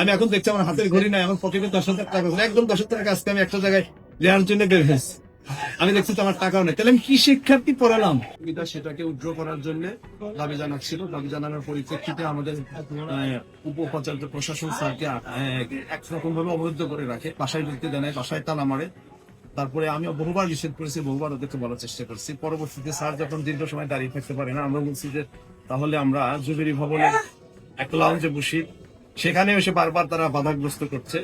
আমি এখন দেখছি আমার হাতের ঘড়ি নাই আমার পকেটে দশ হাজার টাকা। একদম দশ হাজার টাকা আজকে আমি একটা জায়গায় নেওয়ার জন্য বের হয়েছি। আমি দেখছি তো আমার টাকাও নেই। তাহলে আমি কি শিক্ষার্থী পড়ালাম? সুবিধা সেটাকে উদ্র করার জন্য দাবি জানাচ্ছিল। দাবি জানানোর পরিপ্রেক্ষিতে আমাদের আহ, উপ-উপাচার্য প্রশাসন স্যারকে একরকম ভাবে অবরুদ্ধ করে রাখে। বাসায় ঢুকতে দেয় না বাসায় তালা মারে। তারপরে আমি বহুবার নিষেধ করেছি বহুবার ওদেরকে বলার চেষ্টা করছি। পরবর্তীতে স্যার যখন দীর্ঘ সময় দাঁড়িয়ে থাকতে পারে না আমরা বলছি যে তাহলে আমরা জুবিরি ভবনের এক লাউঞ্জে বসি। সেখানে এসে বারবার তারা বাধাগ্রস্ত করছে।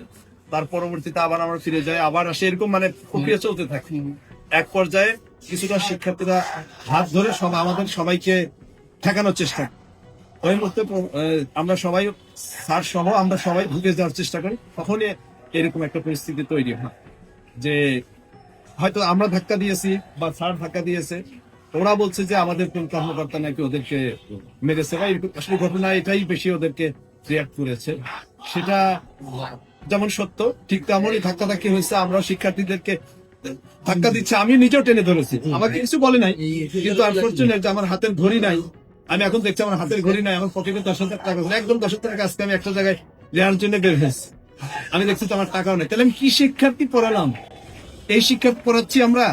তার পরবর্তীতে আবার আমরা ফিরে যাই। আবার আসে এরকম মানে প্রক্রিয়া চলতে থাকে। এক পর্যায়ে কিছুটা শিক্ষার্থীরা হাত ধরে সব আমাদের সবাইকে ঠেকানোর চেষ্টা ওই মুহূর্তে আমরা সবাই স্যার সহ আমরা সবাই ঢুকে যাওয়ার চেষ্টা করি। তখনই এরকম একটা পরিস্থিতি তৈরি হয় যে হয়তো আমরা ধাক্কা দিয়েছি বা স্যার ধাক্কা দিয়েছে। ওরা বলছে যে আমাদের কোন কর্মকর্তা নাকি ওদেরকে মেরেছে। বা এরকম আসলে ঘটনা এটাই বেশি ওদেরকে রিয়াক্ট করেছে। সেটা যেমন সত্য, ঠিক তেমনই ধাক্কা ধাক্কি হয়েছে। আমরা শিক্ষার্থীদেরকে ধাক্কা দিচ্ছে। আমি নিজেও টেনে ধরেছি। আমাকে কিছু বলে নাই, কিন্তু আনফর্চুনেট আমার হাতের ঘড়ি নাই। আমি এখন দেখছি আমার হাতের ঘড়ি নাই, আমার পকেটে দশ হাজার টাকা। একদম দশ হাজার টাকা আজকে আমি একটা জায়গায় নেওয়ার জন্য বের হয়েছি। আমি দেখছি তো আমার টাকাও নেই। তাহলে আমি কি শিক্ষার্থী পড়ালাম? এই শিক্ষা পড়াচ্ছি আমরা?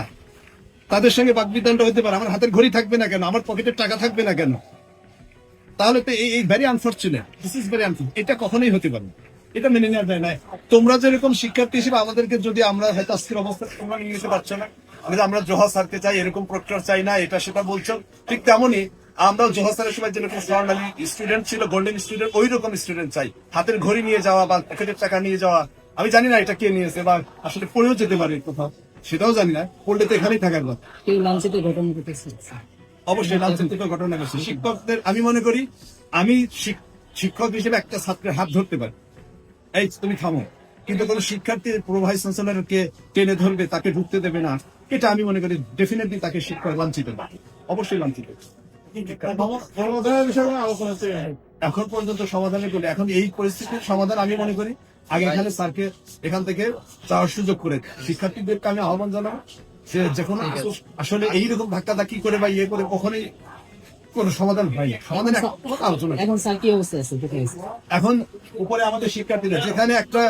তাদের সঙ্গে বাকবিদানটা হতে পারে। আমার হাতের ঘড়ি থাকবে না কেন? আমার পকেটের টাকা থাকবে না কেন? তাহলে তো এই very unfortunate this is very unfortunate এটা কখনোই হতে পারে এটা মেনে নেওয়া যায় না। তোমরা যেরকম শিক্ষার্থী হিসেবে আমাদেরকে যদি আমরা হয়তো আজকের অবস্থা তোমরা নিয়ে নিতে পারছ না, আমি আমরা জোহা স্যারকে চাই, এরকম প্রক্টর চাই না, এটা সেটা বলছো। ঠিক তেমনই আমরাও জোহা স্যারের সময় যেরকম স্বর্ণালী স্টুডেন্ট ছিল গোল্ডেন স্টুডেন্ট ওই রকম স্টুডেন্ট চাই। হাতের ঘড়ি নিয়ে যাওয়া বা পকেটের টাকা নিয়ে যাওয়া। আমি জানি না এটা কে নিয়েছে বা আসলে পড়েও যেতে পারে কোথাও। সেটাও জানি না। পড়লে তো এখানেই থাকার কথা। কেউ লাঞ্ছিত ঘটনা অবশ্যই ঘটছে। শিক্ষকদের, আমি মনে করি, আমি শিক্ষক হিসেবে একটা ছাত্রের হাত ধরতে পারি। এই, তুমি থামো। কিন্তু কোন শিক্ষার্থী প্রভাইস চ্যান্সেলরকে টেনে ধরবে, তাকে ঢুকতে দেবে না। এটা আমি মনে করি ডেফিনেটলি তাকে শিক্ষক লাঞ্ছিত অবশ্যই লাঞ্ছিত। এখন পর্যন্ত সমাধানের করে এখন এই পরিস্থিতির সমাধান আমি মনে করি, আগে এখানে স্যারকে এখান থেকে যাওয়ার সুযোগ করে শিক্ষার্থীদেরকে আমি আহ্বান জানাব। যে যে কোনো আসলে এইরকম ধাক্কা ধাক্কি করে বা ইয়ে করে কখনোই কোনো সমাধান হয় না। সমাধান আলোচনা। এখন স্যার কি অবস্থা আছে? এখন উপরে আমাদের শিক্ষার্থীরা যেখানে একটা